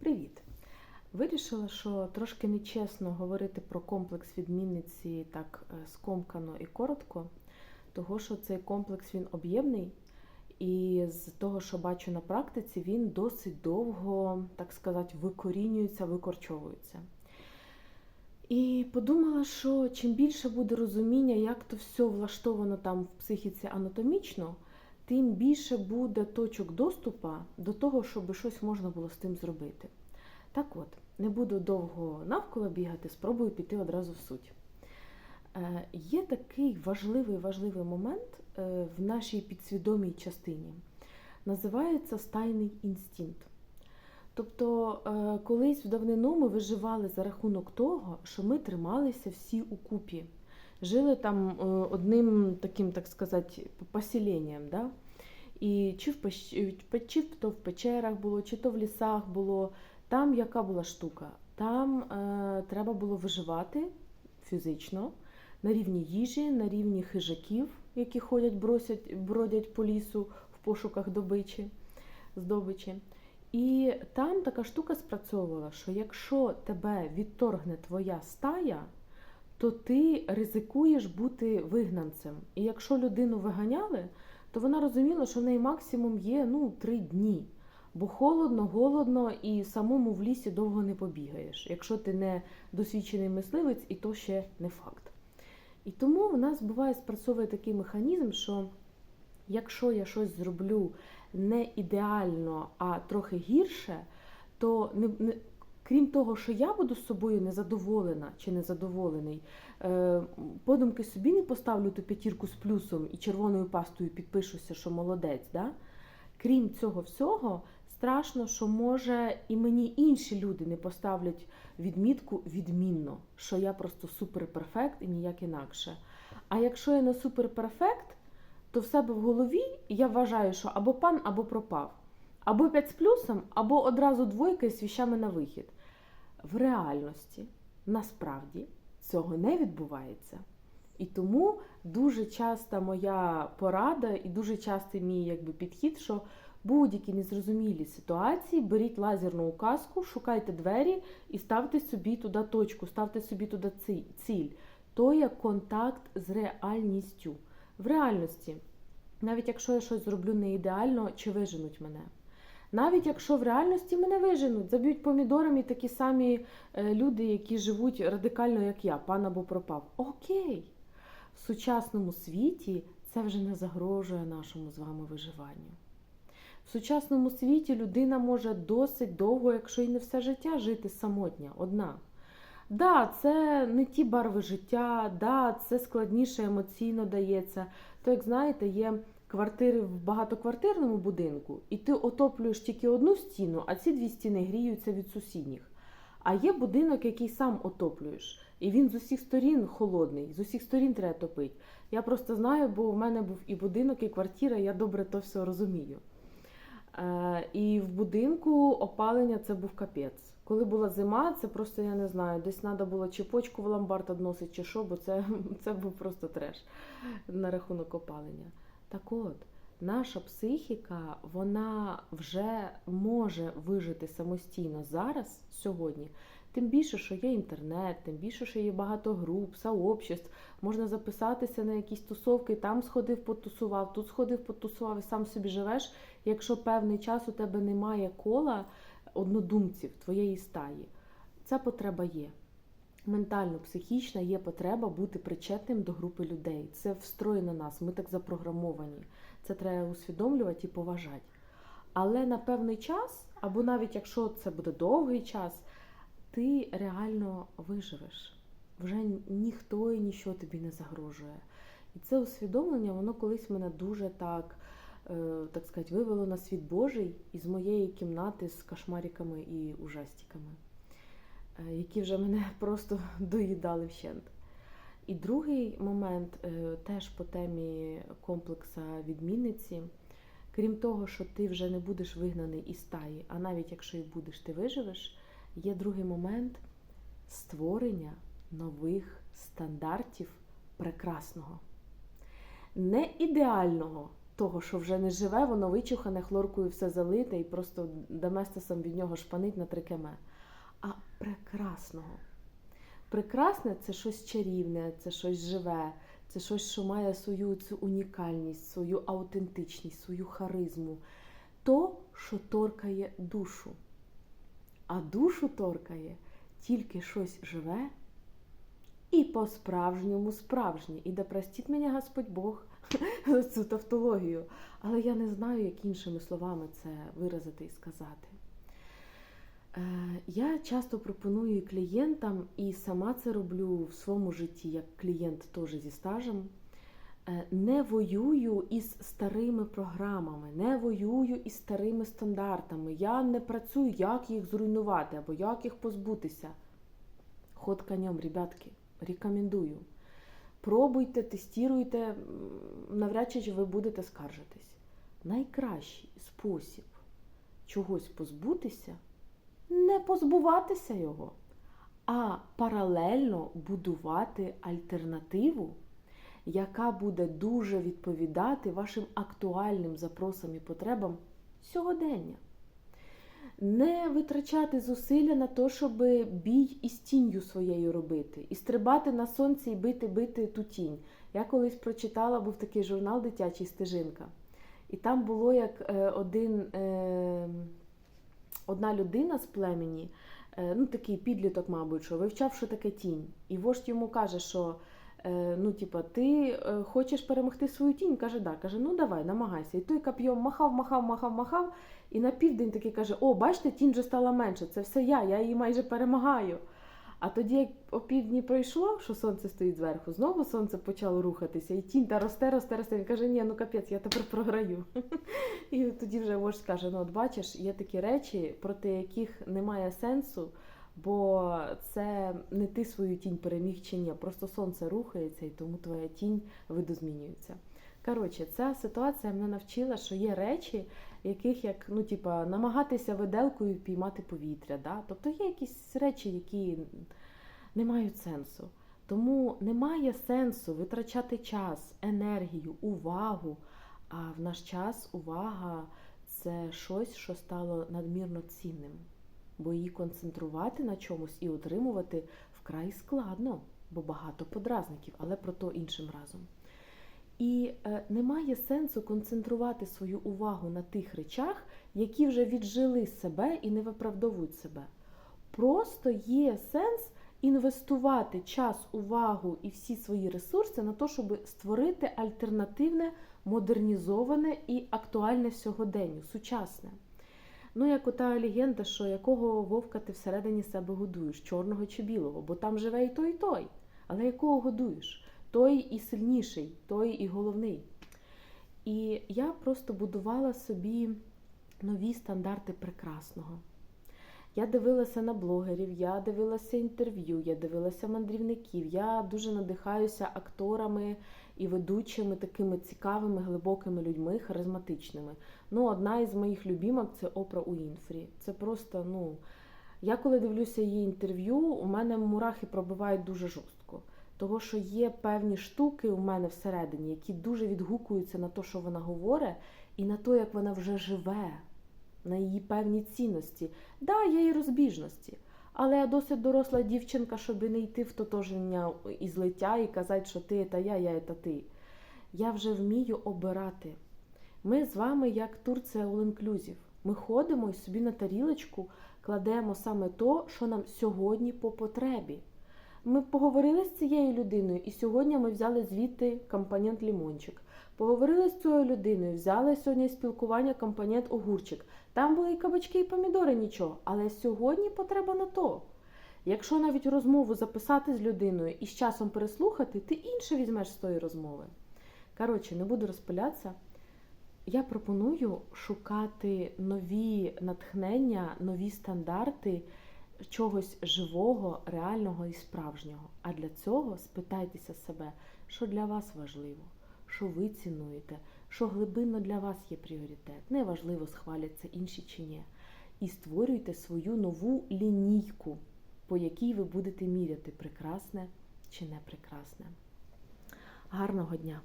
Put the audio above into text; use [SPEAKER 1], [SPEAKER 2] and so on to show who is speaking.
[SPEAKER 1] Привіт! Вирішила, що трошки нечесно говорити про комплекс відмінниці так е, скомкано і коротко, того що цей комплекс він об'ємний, і з того, що бачу на практиці, він досить довго, так сказати, викорінюється, викорчовується. І подумала, що чим більше буде розуміння, як то все влаштовано там в психіці анатомічно, тим більше буде точок доступу до того, щоб щось можна було з тим зробити. Так от, не буду довго навколо бігати, спробую піти одразу в суть. Е, Є такий важливий важливий момент е, в нашій підсвідомій частині. Називається стайний інстинкт. Тобто, е, колись в давнину ми виживали за рахунок того, що ми трималися всі у купі. Жили там е, одним таким, так сказати, поселенням. Да? І чи в, пещ... чи то в печерах було, чи то в лісах було. Там яка була штука? Там е, треба було виживати фізично на рівні їжі, на рівні хижаків, які ходять, бросять, бродять по лісу в пошуках добичі, здобичі. І там така штука спрацьовувала, що якщо тебе відторгне твоя стая, то ти ризикуєш бути вигнанцем. І якщо людину виганяли, то вона розуміла, що в неї максимум є ну, три дні. Бо холодно, голодно і самому в лісі довго не побігаєш, якщо ти не досвідчений мисливець, і то ще не факт. І тому в нас буває спрацьовує такий механізм, що якщо я щось зроблю не ідеально, а трохи гірше, то не, не, крім того, що я буду з собою незадоволена чи незадоволений, е, подумки собі не поставлю ту п'ятірку з плюсом і червоною пастою підпишуся, що молодець. Да? Крім цього всього, страшно, що може і мені інші люди не поставлять відмітку відмінно, що я просто суперперфект і ніяк інакше. А якщо я не суперперфект, то в себе в голові я вважаю, що або пан, або пропав. Або 5 з плюсом, або одразу двойка з віщами на вихід. В реальності насправді цього не відбувається. І тому дуже часто моя порада і дуже часто мій якби, підхід, що будь-які незрозумілі ситуації, беріть лазерну указку, шукайте двері і ставте собі туди точку, ставте собі туди ціль. То є контакт з реальністю. В реальності, навіть якщо я щось зроблю не ідеально, чи виженуть мене. Навіть якщо в реальності мене виженуть, заб'ють помідорами такі самі е, люди, які живуть радикально, як я, пан або пропав. Окей. В сучасному світі це вже не загрожує нашому з вами виживанню. В сучасному світі людина може досить довго, якщо й не все життя, жити самотня, одна. Да, це не ті барви життя, да, це складніше емоційно дається. То, як знаєте, є квартири в багатоквартирному будинку, і ти отоплюєш тільки одну стіну, а ці дві стіни гріються від сусідніх. А є будинок, який сам отоплюєш, і він з усіх сторін холодний, з усіх сторін треба топити. Я просто знаю, бо в мене був і будинок, і квартира, я добре то все розумію. Е, і в будинку опалення це був капець. Коли була зима, це просто я не знаю, десь треба було чи почку в ломбард односити, чи що, бо це, це був просто треш на рахунок опалення. Так от, наша психіка, вона вже може вижити самостійно зараз, сьогодні. Тим більше, що є інтернет, тим більше, що є багато груп, сообществ, можна записатися на якісь тусовки, там сходив, потусував, тут сходив, потусував і сам собі живеш, якщо певний час у тебе немає кола однодумців твоєї стаї. Ця потреба є. Ментально, психічна є потреба бути причетним до групи людей. Це встроєно нас, ми так запрограмовані. Це треба усвідомлювати і поважати. Але на певний час, або навіть якщо це буде довгий час, ти реально виживеш. Вже ніхто і нічого тобі не загрожує. І це усвідомлення, воно колись мене дуже так, е, так сказати, вивело на світ Божий із моєї кімнати з кошмариками і ужастиками, які вже мене просто доїдали вщент. І другий момент е, теж по темі комплекса відмінниці. Крім того, що ти вже не будеш вигнаний із стаї, а навіть якщо і будеш, ти виживеш, є другий момент створення нових стандартів прекрасного. Не ідеального, того, що вже не живе, воно вичухане, хлоркою все залите і просто доместосом від нього шпанить на три кеме. А прекрасного. Прекрасне це щось чарівне, це щось живе, це щось, що має свою цю унікальність, свою аутентичність, свою харизму. То, що торкає душу. А душу торкає тільки щось живе і по-справжньому справжнє. І да простить мене Господь Бог за цю тавтологію. Але я не знаю, як іншими словами це виразити і сказати. Е, Я часто пропоную клієнтам, і сама це роблю в своєму житті, як клієнт теж зі стажем. е, Не воюю із старими програмами, не воюю із старими стандартами. Я не працюю, як їх зруйнувати або як їх позбутися. Ход конем, ребятки, рекомендую. Пробуйте, тестуйте, навряд чи ви будете скаржитись. Найкращий спосіб чогось позбутися не позбуватися його, а паралельно будувати альтернативу, яка буде дуже відповідати вашим актуальним запросам і потребам сьогодення. Не витрачати зусилля на те, щоб бій із тінню своєю робити, і стрибати на сонці і бити, бити ту тінь. Я колись прочитала, був такий журнал дитячий стежинка. І там було як е, один, е, одна людина з племені, е, ну такий підліток, мабуть, що вивчав, що таке тінь. І вождь йому каже, що е, ну, типа, ти е, хочеш перемогти свою тінь? Каже, да. Каже, ну давай, намагайся. І той кап'йом махав, махав, махав, махав. І на південь такий каже: О, бачите, тінь вже стала менше, це все я, я її майже перемагаю. А тоді, як опівдні пройшло, що сонце стоїть зверху, знову сонце почало рухатися, і тінь та росте, росте, росте. Він каже, ні, ну капець, я тепер програю. І тоді вже вождь каже: ну от бачиш, є такі речі, проти яких немає сенсу, бо це не ти свою тінь переміг чи ні. Просто сонце рухається, і тому твоя тінь видозмінюється. Коротше, ця ситуація мене навчила, що є речі, яких як ну, типа, намагатися виделкою піймати повітря. Да? Тобто є якісь речі, які не мають сенсу. Тому немає сенсу витрачати час, енергію, увагу. А в наш час увага це щось, що стало надмірно цінним. Бо її концентрувати на чомусь і отримувати вкрай складно, бо багато подразників, але про то іншим разом. І е, немає сенсу концентрувати свою увагу на тих речах, які вже віджили себе і не виправдовують себе. Просто є сенс інвестувати час, увагу і всі свої ресурси на те, щоб створити альтернативне, модернізоване і актуальне сьогоденню, сучасне. Ну, як ота легенда, що якого вовка ти всередині себе годуєш, чорного чи білого, бо там живе і той, і той. Але якого годуєш? Той і сильніший, той і головний. І я просто будувала собі нові стандарти прекрасного. Я дивилася на блогерів, я дивилася інтерв'ю, я дивилася мандрівників. Я дуже надихаюся акторами і ведучими, такими цікавими, глибокими людьми, харизматичними. Ну, одна із моїх любімок це Опра Уінфрі. Це просто, ну, я коли дивлюся її інтерв'ю, у мене мурахи пробивають дуже жорстко. Того, що є певні штуки у мене всередині, які дуже відгукуються на те, що вона говорить, і на те, як вона вже живе, на її певні цінності. Да, є і розбіжності. Але я досить доросла дівчинка, щоб не йти в тотоження і злиття і казати, що ти та я, я та ти. Я вже вмію обирати. Ми з вами, як Турція All Inclusive. Ми ходимо і собі на тарілочку кладемо саме то, що нам сьогодні по потребі. Ми поговорили з цією людиною, і сьогодні ми взяли звідти компонент лімончик. Поговорили з цією людиною, взяли сьогодні спілкування компонент огурчик. Там були і кабачки, і помідори, нічого. Але сьогодні потреба на то. Якщо навіть розмову записати з людиною і з часом переслухати, ти інше візьмеш з тої розмови. Коротше, не буду розпилятися. Я пропоную шукати нові натхнення, нові стандарти чогось живого, реального і справжнього. А для цього спитайтеся себе, що для вас важливо, що ви цінуєте, що глибинно для вас є пріоритет. Неважливо, схваляться інші чи ні. І створюйте свою нову лінійку, по якій ви будете міряти, прекрасне чи не прекрасне. Гарного дня!